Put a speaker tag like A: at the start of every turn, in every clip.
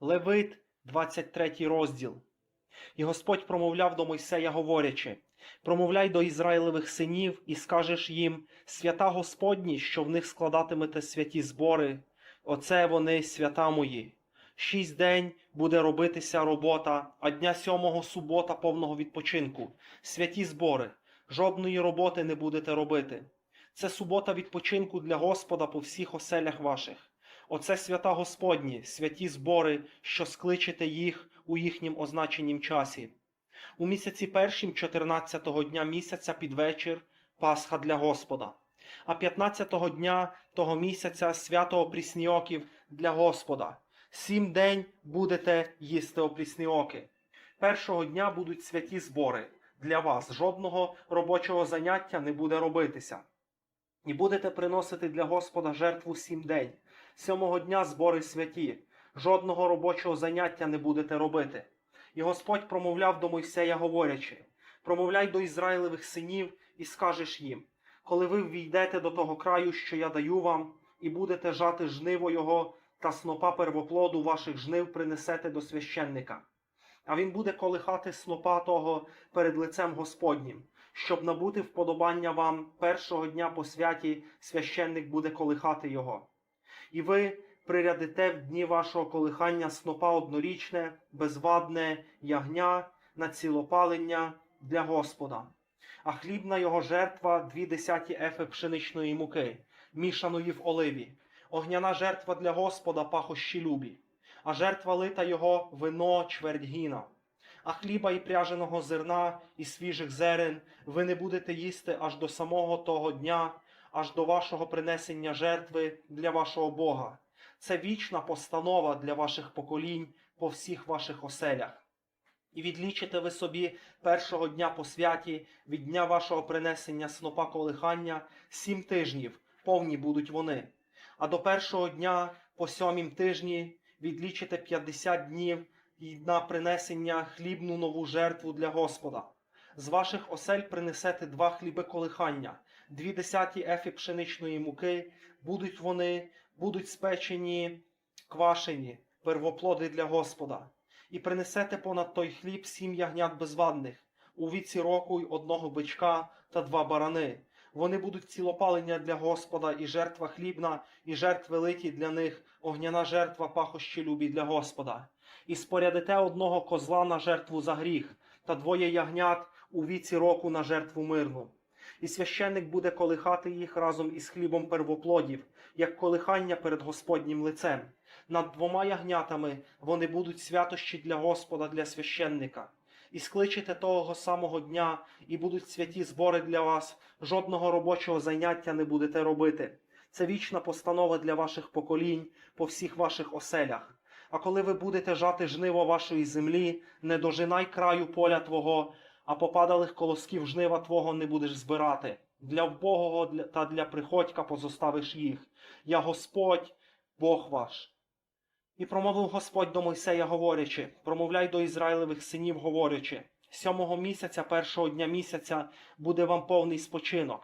A: Левит, 23 розділ. І Господь промовляв до Мойсея, говорячи: Промовляй до Ізраїлевих синів, і скажеш їм: свята Господні, що в них складатимете святі збори, оце вони свята мої. Шість день буде робитися робота, а дня сьомого субота повного відпочинку. Святі збори, жодної роботи не будете робити. Це субота відпочинку для Господа по всіх оселях ваших. Оце свята Господні, святі збори, що скличете їх у їхнім означенім часі. У місяці першім 14-го дня місяця під вечір Пасха для Господа, а 15-го дня того місяця свято опрісніоків для Господа. Сім день будете їсти опрісніоки. Першого дня будуть святі збори для вас. Жодного робочого заняття не буде робитися. І будете приносити для Господа жертву сім день. Сьомого дня збори святі, жодного робочого заняття не будете робити. І Господь промовляв до Мойсея, говорячи: промовляй до Ізраїлевих синів і скажеш їм: коли ви ввійдете до того краю, що я даю вам, і будете жати жниво його та снопа первоплоду ваших жнив принесете до священника. А він буде колихати снопа того перед лицем Господнім, щоб набути вподобання вам першого дня по святі священник буде колихати його. І ви прирядите в дні вашого колихання снопа однорічне, безвадне ягня на цілопалення для Господа. А хлібна його жертва дві десяті ефи пшеничної муки, мішаної в оливі, огняна жертва для Господа пахощі любі, а жертва лита його вино чверть гіна. А хліба і пряженого зерна і свіжих зерен ви не будете їсти аж до самого того дня, аж до вашого принесення жертви для вашого Бога. Це вічна постанова для ваших поколінь по всіх ваших оселях. І відлічите ви собі першого дня по святі від дня вашого принесення снопа колихання сім тижнів, повні будуть вони. А до першого дня по сьомім тижні відлічите п'ятдесят днів і на принесення хлібну нову жертву для Господа. З ваших осель принесете два хліби колихання, дві десяті ефі пшеничної муки, будуть вони, будуть спечені, квашені, первоплоди для Господа. І принесете понад той хліб сім ягнят безвадних, у віці року й одного бичка та два барани. Вони будуть цілопалення для Господа, і жертва хлібна, і жертви литі для них, огняна жертва пахощі любі для Господа. І спорядите одного козла на жертву за гріх, та двоє ягнят у віці року на жертву мирну. І священник буде колихати їх разом із хлібом первоплодів, як колихання перед Господнім лицем. Над двома ягнятами вони будуть святощі для Господа, для священника. І скличете того самого дня, і будуть святі збори для вас, жодного робочого заняття не будете робити. Це вічна постанова для ваших поколінь по всіх ваших оселях. А коли ви будете жати жниво вашої землі, не дожинай краю поля твого, а попадалих колосків жнива твого не будеш збирати. Для вбогого та для приходька позоставиш їх. Я Господь, Бог ваш. І промовив Господь до Мойсея, говорячи: промовляй до Ізраїлевих синів, говорячи: сьомого місяця, першого дня місяця буде вам повний спочинок,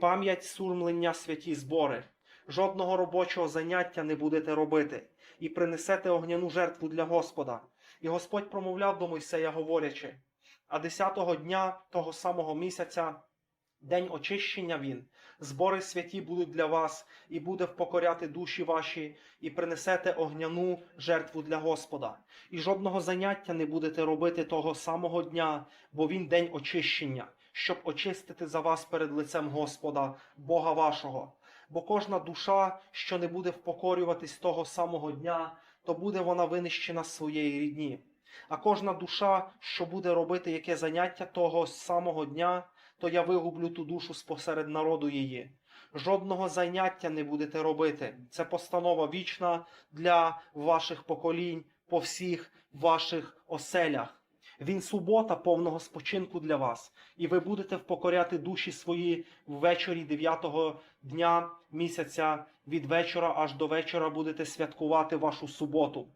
A: пам'ять сурмлення святі збори. Жодного робочого заняття не будете робити, і принесете огняну жертву для Господа. І Господь промовляв до Мойсея, говорячи: а десятого дня того самого місяця, день очищення він, збори святі будуть для вас, і буде впокоряти душі ваші, і принесете огняну жертву для Господа. І жодного заняття не будете робити того самого дня, бо він день очищення, щоб очистити за вас перед лицем Господа, Бога вашого. Бо кожна душа, що не буде впокорюватись того самого дня, то буде вона винищена своєї рідні. А кожна душа, що буде робити яке заняття того самого дня, то я вигублю ту душу спосеред народу її. Жодного заняття не будете робити. Це постанова вічна для ваших поколінь по всіх ваших оселях. Він субота повного спочинку для вас, і ви будете впокоряти душі свої ввечері дев'ятого дня місяця від вечора аж до вечора будете святкувати вашу суботу.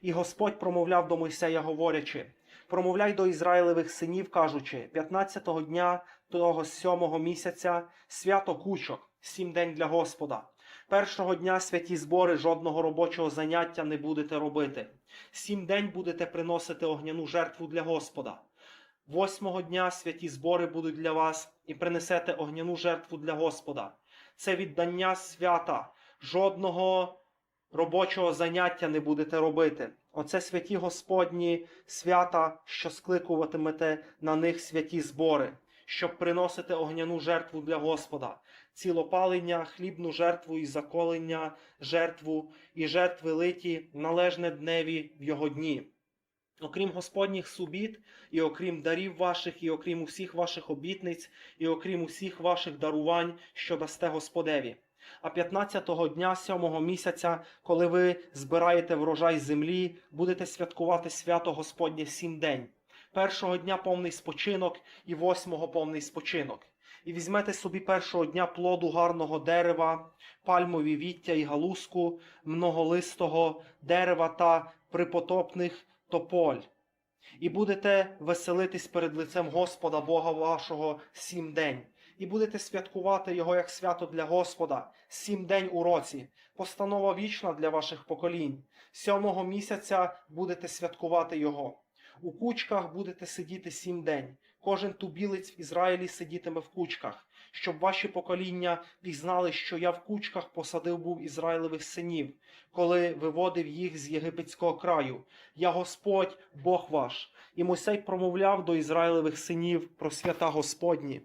A: І Господь промовляв до Мойсея, говорячи: промовляй до Ізраїлевих синів, кажучи, 15-го дня того сьомого місяця свято кучок, сім день для Господа. Першого дня святі збори жодного робочого заняття не будете робити. Сім день будете приносити огняну жертву для Господа. Восьмого дня святі збори будуть для вас і принесете огняну жертву для Господа. Це віддання свята. Жодного робочого заняття не будете робити. Оце святі Господні свята, що скликуватимете на них святі збори, щоб приносити огняну жертву для Господа, цілопалення, хлібну жертву і заколення жертву, і жертви литі належне дневі в його дні. Окрім Господніх субіт, і окрім дарів ваших, і окрім усіх ваших обітниць, і окрім усіх ваших дарувань, що дасте Господеві. А 15-го дня сьомого місяця, коли ви збираєте врожай землі, будете святкувати свято Господнє сім день. Першого дня повний спочинок і восьмого повний спочинок. І візьмете собі першого дня плоду гарного дерева, пальмові віття і галузку, многолистого дерева та припотопних тополь. І будете веселитись перед лицем Господа Бога вашого сім день. І будете святкувати його як свято для Господа сім день у році. Постанова вічна для ваших поколінь. Сьомого місяця будете святкувати його. У кучках будете сидіти сім день. Кожен тубілець в Ізраїлі сидітиме в кучках, щоб ваші покоління пізнали, що я в кучках посадив був Ізраїлевих синів, коли виводив їх з єгипетського краю. Я Господь, Бог ваш. І Мойсей промовляв до Ізраїлевих синів про свята Господні.